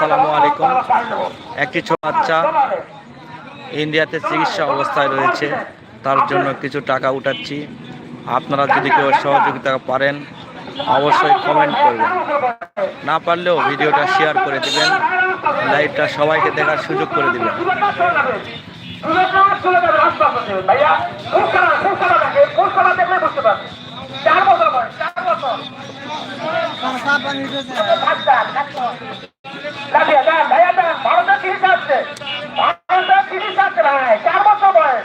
আসসালামু আলাইকুম। একটি ছোট বাচ্চা ইন্ডিয়াতে চিকিৎসা অবস্থায় রয়েছে। তার জন্য কিছু টাকা উঠাচ্ছি। আপনারা যদি কেউ সহযোগিতা পারেন, অবশ্যই কমেন্ট করবেন। না পারলেও ভিডিওটা শেয়ার করে দিবেন। লাইভটা সবাইকে দেখার সুযোগ করে দিবেন। চার বছর লাঠিয়া দেন ভাইয়া দেন ভারতের তিরিশ আসছে ভারতের তিরিশ আসছে ভাই, চার বছর বয়স।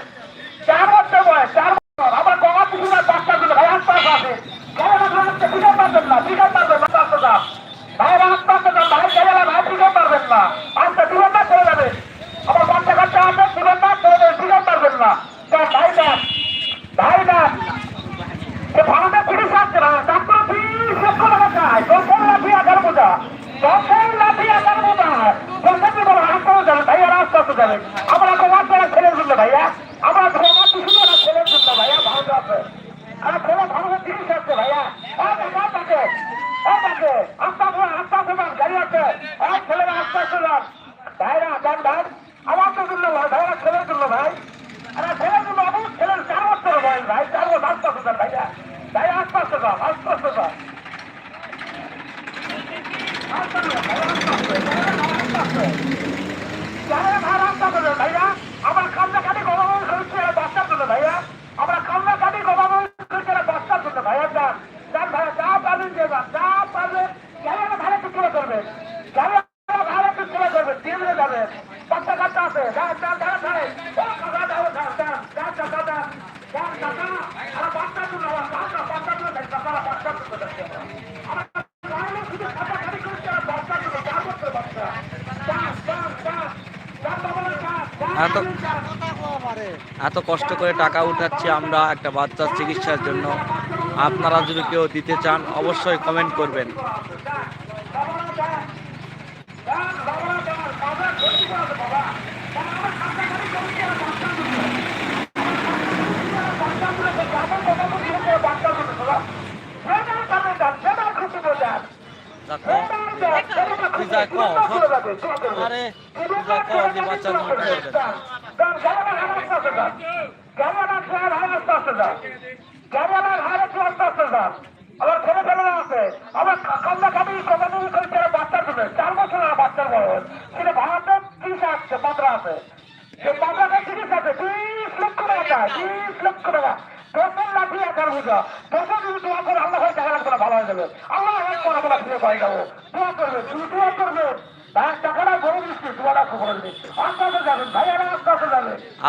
চার বছর বয়স চার বছর আমার গলা কিছু না বাচ্চা দিলে ভাই আস্তে আছে গলা মাথা আসছে পিছন পারবেন না পিছন পারবেন না আস্তে যান ভাই আস্তে আস্তে যান ভাই গেলে ভাই পিছন পারবেন না আস্তে দিবেন না চলে যাবে আমার বাচ্চা কাচ্চা আছে দিবেন না চলে যাবে পিছন পারবেন না দেন ভাই দেন ভাই দেন এ ভারতের তিরিশ আসছে না ডাক্তার তিরিশ লক্ষ টাকা চাই দশের লাঠি আধার বোঝা দশের লাঠি আধার বোঝা দশের কি বলো হাসপাতাল যাবে ভাইয়া রাস্তাতে যাবে আমরা তোমার দ্বারা ছেলের জন্য ভাইয়া আমরা তোমার কিছু না ছেলের জন্য ভাইয়া ভারত আছে আর ছেলে ভারতের তিরিশ আসছে ভাইয়া তাকে তাকে আস্তে আস্তে আস্তে আস্তে এক ছেলেরা আস্তে আস্তে ভাইরা ভাই। আমার তো জন্য ভাই, ভাইরা, ছেলের জন্য ভাই। আর ছেলের জন্য আমি ছেলের চার বছর ভাই ভাই। চার বছর, আস্তে আস্তে ভাইয়া ভাই রাস্তা করে ভাইয়া আমরা কান্না কাটি গবাবন করছি বাচ্চার জন্য ভাইয়া আমরা কান্না কাটি গবাবন করছি বাচ্চার জন্য ভাইয়া যান যান ভাইয়া যা পারবেন যে যান যা পারবেন যারা ভালো একটু তুলে করবে যারা ভালো একটু তুলে করবে দিয়ে দিয়ে যাবে বাচ্চা কাচ্চা আছে যান যান যারা ছাড়ে ও কাকা যাও যান যান যান কাকা যান যান কাকা আর বাচ্চার জন্য আমার কাকা বাচ্চার জন্য দেখ কাকা বাচ্চার জন্য দেখছি আমরা আমরা শুধু কাটা কাটি করছি আর বাচ্চার জন্য চার বছর বাচ্চা যান যান যান যান বাবা যান এত এত কষ্ট করে টাকা উঠাচ্ছি আমরা একটা বাচ্চার চিকিৎসার জন্য। আপনারা যদি কেউ দিতে চান অবশ্যই কমেন্ট করবেন। আরে যে বাচ্চা আবার ছেলে ছেলেরা আছে আবার কান্না কাটি কমানি করেছে বাচ্চার জন্য চার বছর বাচ্চার বয়স সেটা ভারতের ত্রিশ আসছে পনেরো আছে সে পনেরোটা তিরিশ আছে তিরিশ লক্ষ টাকা তিরিশ লক্ষ টাকা দশের লাঠি একার বুঝা দশের যদি দোয়া করে আল্লাহ হয় টাকা লাগবে ভালো হয়ে যাবে আল্লাহ হয় করে আমরা ফিরে পাই যাব। দোয়া করবে তুমি দোয়া করবে।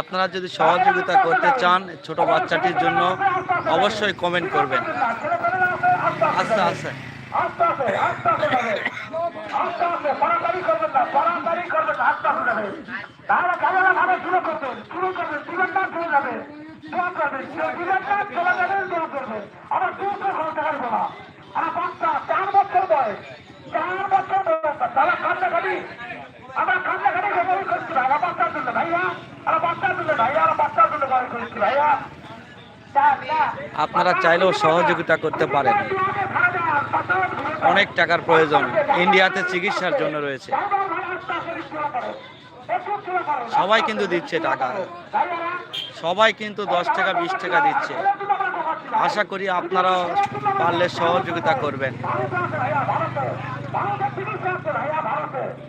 আপনারা যদি সহযোগিতা করতে চান ছোট বাচ্চাটির জন্য অবশ্যই কমেন্ট করবেন। আস্তে আস্তে আমার না বাচ্চা চার বছর বয়স। আপনারা চাইলেও সহযোগিতা করতে পারেন। অনেক টাকার প্রয়োজন। ইন্ডিয়াতে চিকিৎসার জন্য রয়েছে। সবাই কিন্তু দিচ্ছে টাকা। সবাই কিন্তু দশ টাকা, বিশ টাকা দিচ্ছে। আশা করি আপনারাও পারলে সহযোগিতা করবেন।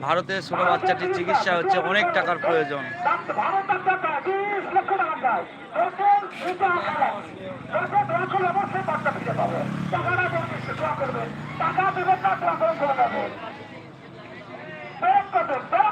ভারতে। ছোট বাচ্চাটির চিকিৎসা হচ্ছে অনেক টাকার প্রয়োজন। টাকা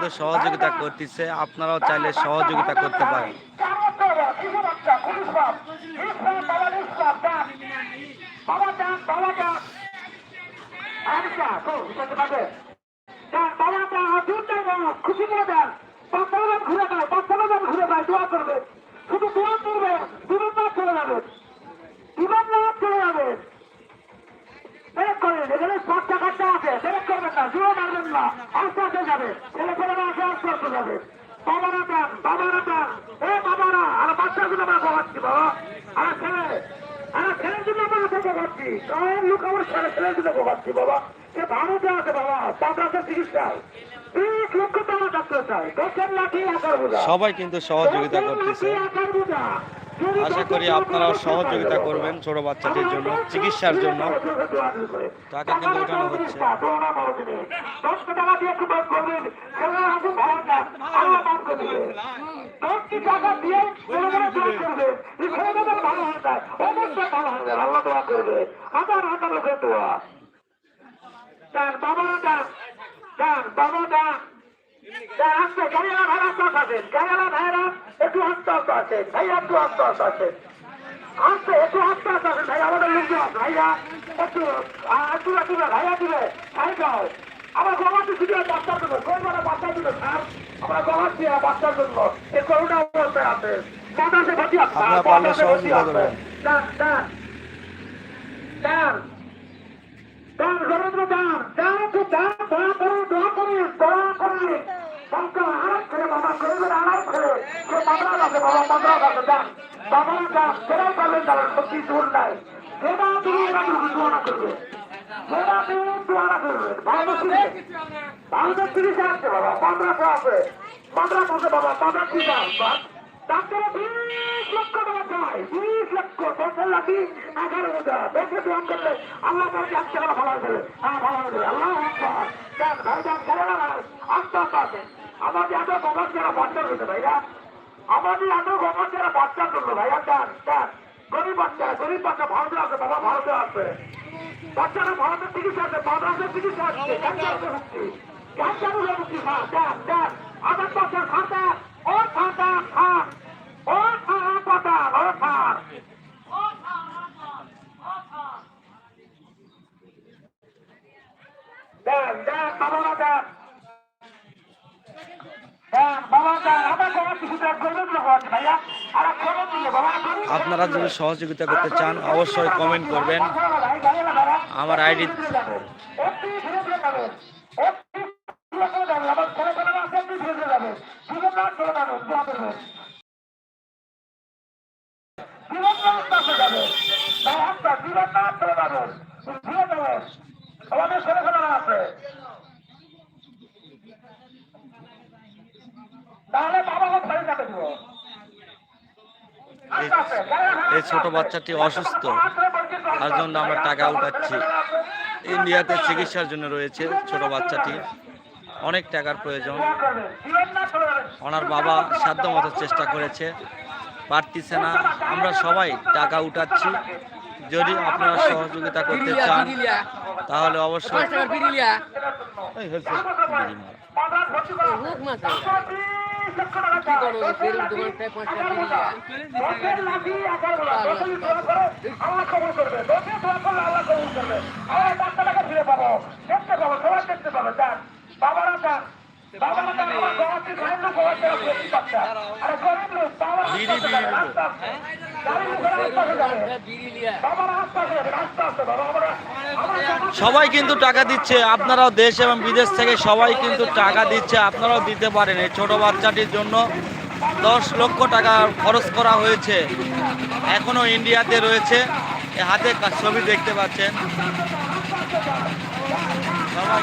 কিন্তু সহযোগিতা করতেছে, আপনারাও চাইলে সহযোগিতা করতে পারেন। ঘুরে শুধু দোয়া করবে চলে যাবে বিমান না চলে যাবে ব্রেক করেন এখানে পাঁচটা কাটটা আছে ব্রেক করবেন না জুড়ে মারবেন না আস্তে আস্তে যাবে ছেলে আস্তে আস্তে যাবে। বাবারা বাবারা বাবারা আর বাচ্চাগুলো আমরা বাবা আর ছেলে আর ছেলের জন্য লোক আমার ছেলে ছেলের জন্য বাবা সে ভারতে আছে বাবা সবাই কিন্তু সহযোগিতা করতেছে। আশা করি আপনারাও সহযোগিতা করবেন ছোট বাচ্চাটির জন্য, চিকিৎসার জন্য। টাকা কিন্তু উঠানো হচ্ছে। তার দান দান বাবা গাড়িওয়ালা ভাড়া আস্তে আছেন গাড়িওয়ালা ভাইরা একটু আস্তে আছেন ভাই একটু আস্তে আছেন আসতে একটু আস্তে আছেন ভাই আমাদের লোকজন ভাইয়া একটু একটু একটু ভাইয়া দিবে ভাই যাও আমার গবাদি শুধু বাচ্চার জন্য কোন মানে বাচ্চার জন্য স্যার আমরা গবাদি বাচ্চার জন্য এই করোনা অবস্থায় আছে বাতাসে ভর্তি আছে আপনারা পারলে সহযোগিতা করবেন। দান দান দান দান দান দান তো দান দয়া করে দয়া করে দয়া করে বাবা আরাম করে বাবা গরিবের আরাম করে সে বাবা আছে, বাবা বাবা আছে দান বাবা দান সেটাই পারবেন দাদা সত্যি দূর নাই। সেটা তুমি এটা তুমি দোয়া করবে। সেটা ছিল দোয়ান আল্লাহ আল্লাহ ভাই, দেখ খেলে না আস্তে আস্তে। আছে আমাদের এত গবার যারা বাচ্চা রয়েছে ভাইরা আমাদের এত গবার যারা বাচ্চা করল ভাইয়া দেখ দেখ গরিব বাচ্চা গরিব বাচ্চা ভারতে আছে বাবা, ভারতে আছে বাচ্চারা ভারতের চিকিৎসা আছে বাংলাদেশের চিকিৎসা আছে ক্যান্সার হচ্ছে ও ও বাবা আপনারা যদি সহযোগিতা করতে চান অবশ্যই কমেন্ট করবেন। আমার আইডি ছেলে ফেলা আছে তাহলে বাবাকে ফেলে যাবে দিব এই ছোট বাচ্চাটি অসুস্থ। তার জন্য আমরা টাকা উঠাচ্ছি। ইন্ডিয়াতে চিকিৎসার জন্য রয়েছে ছোট বাচ্চাটি। অনেক টাকার প্রয়োজন। ওনার বাবা সাধ্য মতো চেষ্টা করেছে। পারতিছে না। আমরা সবাই টাকা উঠাচ্ছি। যদি আপনারা সহযোগিতা করতে চান তাহলে অবশ্যই আল্লাহ কবুল করবে। লোকে দোয়া করলে আল্লাহ কবুল করবে। আমার লোক ফিরে পাবো। দেখতে পাবো সবাই দেখতে পাবে। যান বাবারা যান বাবারা সবাই কিন্তু টাকা দিচ্ছে আপনারাও দেশ এবং বিদেশ থেকে সবাই কিন্তু টাকা দিচ্ছে আপনারাও দিতে পারেন এই ছোট বাচ্চাটির জন্য দশ লক্ষ টাকা খরচ করা হয়েছে এখনও ইন্ডিয়াতে রয়েছে হাতে ছবি দেখতে পাচ্ছেন সবাই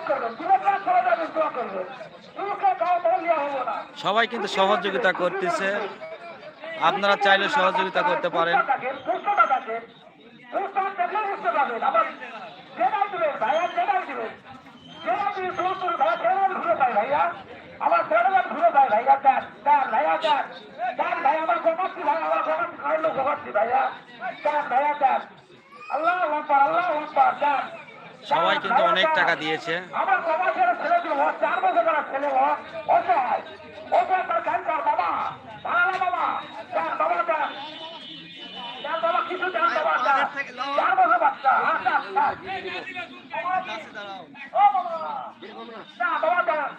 সবাই কিন্তু সহযোগিতা করতেছে। আপনারা চাইলে সহযোগিতা করতে পারেন। আমার জেনাই ঘুরে ভাইয়া চান চান ভাইয়া চান চান ভাই আমার গোমাচ্ছি ভাই আমার গোমাচ্ছি খাইলো গোমাচ্ছি ভাইয়া চান ভাইয়া চান আল্লাহ আকবার আল্লাহ আকবার চান সবাই কিন্তু অনেক টাকা দিয়েছে। আমার বাবা ছেলে ছেলে দিল চার বছর করা ছেলে ও অসহায় অসহায় তার ক্যান্সার বাবা ভাড়া বাবা যান বাবা যান যান বাবা কিছু যান বাবা যান চার বছর বাচ্চা হ্যাঁ যান যান ও বাবা যান বাবা যান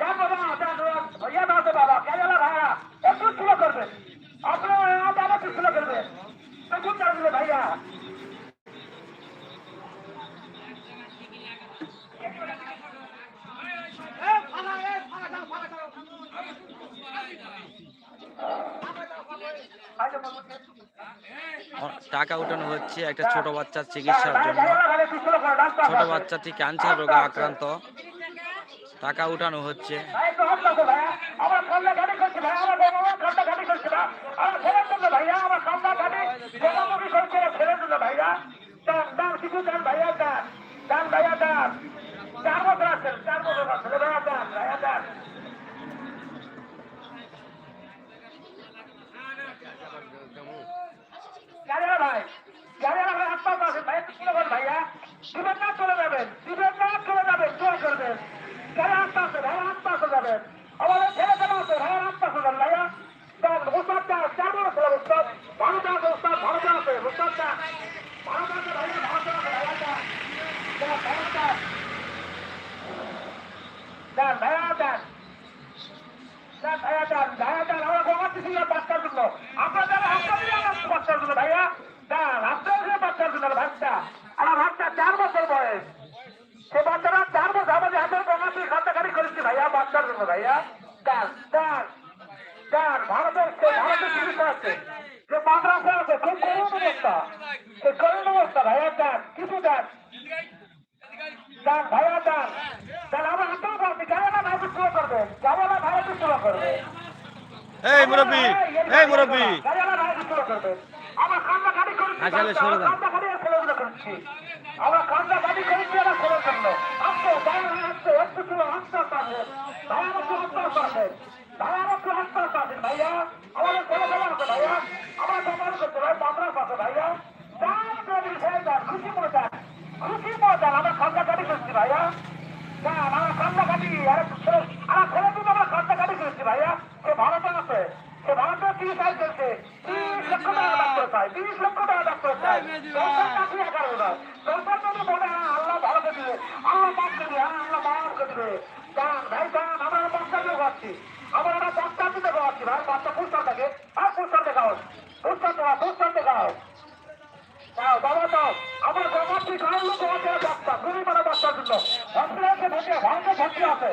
যান বাবা যান ভাইয়া দাও তো বাবা কেন ভাইয়া একটু স্লো করবে আপনার বাবা একটু স্লো করবে একটু চালবে ভাইয়া অ- টাকা উঠানো একটা ছোট বাচ্চার চিকিৎসার জন্য। ছোট বাচ্চাটি ক্যান্সার রোগে আক্রান্ত। টাকা উঠানো হচ্ছে। ভাই। না আমার দান গাড়িরা ভাই, একটু ভাইয়া। দিবেন না চলে যাবেন দিবেন না চলে যাবেন জোর করবেন। গাড়ি আস্তে আস্তে ভাই আস্তে আস্তে যাবেন। আমাদের ছেলে আছে ভাই আস্তে আস্তে যান ভাইয়া দেন উস্তাদ দা চার বড় ছেলে উস্তাদ ভারত আছে উস্তাদ ভারত আছে উস্তাদ দা ভারত আছে ভাইয়া ভারত আছে ভাইয়া দা দেন ভারত দা দেন ভাইয়া দেন দেন ভাইয়া দেন ভাইয়া দেন আমরা গোমাচ্ছি ছিল বাচ্চার জন্য আপনাদের আপনাদের আমার বাচ্চার জন্য ভাইয়া দেন আপনাদের বাচ্চার জন্য বাচ্চা আমার বাচ্চা চার বছর বয়স সে বাচ্চারা চার বছর আমাদের হাতের গোমাচ্ছি খাতাখানি করেছি ভাইয়া বাচ্চার জন্য ভাইয়া দেন দেন দেন ভারতের সে ভারতের চিকিৎসা আছে যে মাদ্রাসা আছে খুব করুণ অবস্থা সে করুণ অবস্থা ভাইয়া দেন কিছু দেন দান দান আমার হাতেও বলছি যাবে না ভাই শুরু করবে। যাব না ভাই শুরু করবে। এই মুরব্বী এই মুরব্বী যাবে না ভাই শুরু করবে। আমার করেছি আসলে সরে যান। কান্না করছি। আমরা কান্না গাড়ি করেছি আমার ছেলের জন্য। আসতে ভাই আসতে একটু ছিল আস্তে আসে ভাই আমার একটু আস্তে আস্তে ভাই আমার একটু আস্তে আস্তে ভাইয়া। আমাদের আমার ব্যবহার করতে ভাই মাদ্রাস আছে ভাইয়া। দান দেবী ভাই খুশি করে খুশি মজা আমার কান্না গাড়ি করছি ভাইয়া। না আমার কান্না কাটি আরে আমার ছেলে কিন্তু আমার কান্না কাটি করেছি ভাইয়া। সে ভারতে আছে। সে ভারতে চিকিৎসা করছে তিরিশ লক্ষ টাকা ডাক্তার চাই তিরিশ লক্ষ টাকা ডাক্তার চাই। সরকার এগারো হাজার সরকার যদি বলে হ্যাঁ আল্লাহ ভালো করে দিবে। আল্লাহ মাফ করে দিবে। হ্যাঁ আল্লাহ মাফ করে দিবে। দান ভাই দান আমরা বাচ্চা দিয়ে খাচ্ছি আমরা একটা বাচ্চা দিতে খাওয়াচ্ছি ভাই বাচ্চা পুষ্টার থাকে আর পুষ্টার দেখাও পুষ্টার দেখাও পুষ্টার দেখাও দাও বাবা দাও আমার গমাত্রী গাঁয়ের লোক আছে বাচ্চা গুলি মারা বাচ্চার জন্য হসপিটালকে ভেটে ভারতে ভর্তি আছে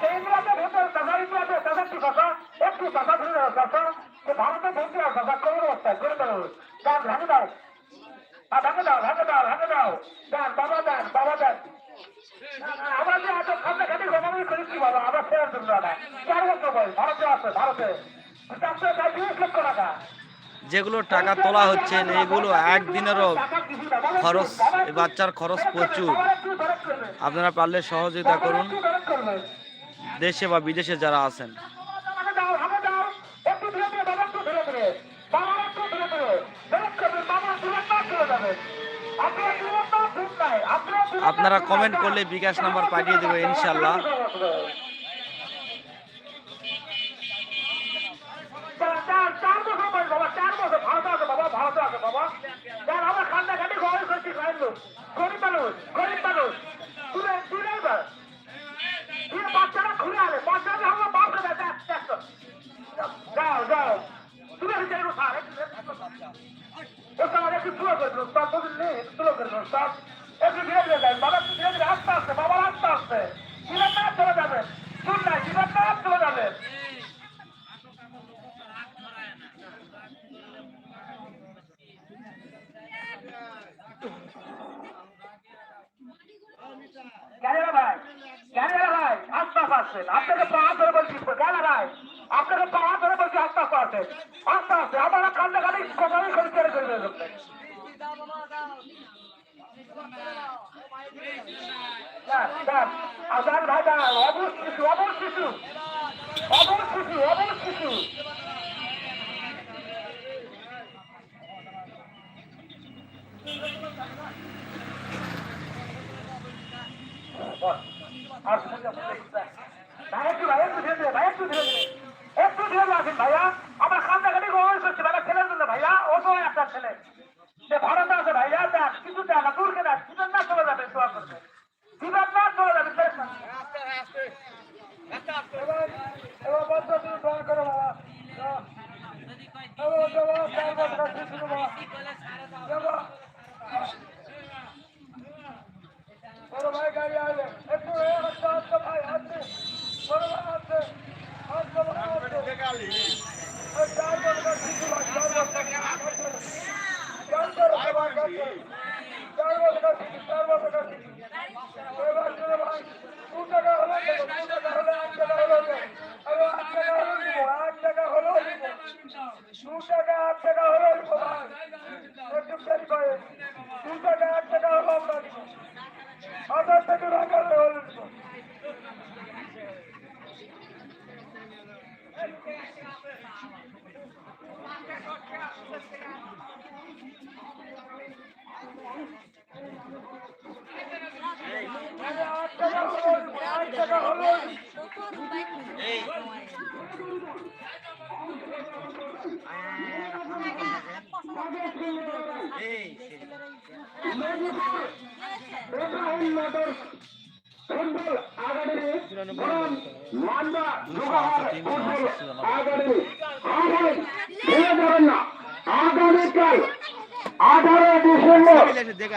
সেই ইন্দ্রাতে ভেটে দাদা ইন্দ্রাতে দাদা কি কথা একটু দাদা ধরে দাও দাদা সে ভারতে ভর্তি আছে দাদা কোন অবস্থায় করে দাও দান ভাঙে দাও দাও দাও দাও বাবা বাবা আমরা যে এত করেছি বাবা আমরা চার বছর বয়স ভারতে আছে ভারতে যেগুলো টাকা তোলা হচ্ছে এগুলো একদিনেরও খরচ বাচ্চার খরচ প্রচুর। আপনারা পারলে সহযোগিতা করুন। দেশে বা বিদেশে যারা আছেন আপনারা কমেন্ট করলে বিকাশ নাম্বার পাঠিয়ে দেবো ইনশাল্লাহ চার একটু ধীরে ধীরে যাবেন বাবা, একটু ধীরে ধীরে, আস্তে আস্তে, বাবা, আস্তে আস্তে। জীবন না চলে যাবেন শুন না জীবন না চলে যাবেন ভাই? আস্তে আস্তে আসছেন আপনাকে পা ধরে বলছি গ্যারেরা ভাই? আপনাকে পা ধরে বলছি, আস্তে আস্তে আসেন। আস্তে আস্তে আপনারা কান্দি কোথায় করে ছেড়ে করে দেবেন আজান ভাটা অবশ শিশু অবশ শিশু ভাই একটু ভাই একটু ধীরে ধীরে ভাই একটু ধীরে ধীরে ধীরে আসেন ভাইয়া আমার খান্তা গাড়ি অবশ হচ্ছে ভাইয়া ছেলের ভাইয়া ও সময় আপনার ছেলে সে ভারত আছে ভাইয়া দাস কিছু চায় না দূরকে দাস দিবেন না চলে যাবে দোয়া করবে দিবেন না চলে যাবে এবার বন্ধ তুমি দোয়া করো ফুটবল আগামী মান্দা যোগাহার ফুটবল আগামী আমাদের ভুলে যাবেন না আগামীকাল আঠারো ডিসেম্বর দেখা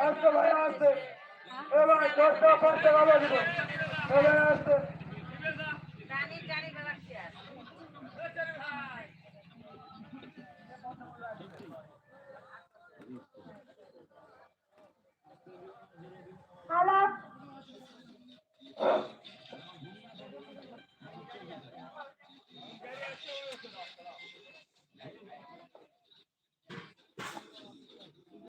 আসতে ভাই আসতে। এবার দশটা পাঁচটা বাবা দিব এবার আসতে।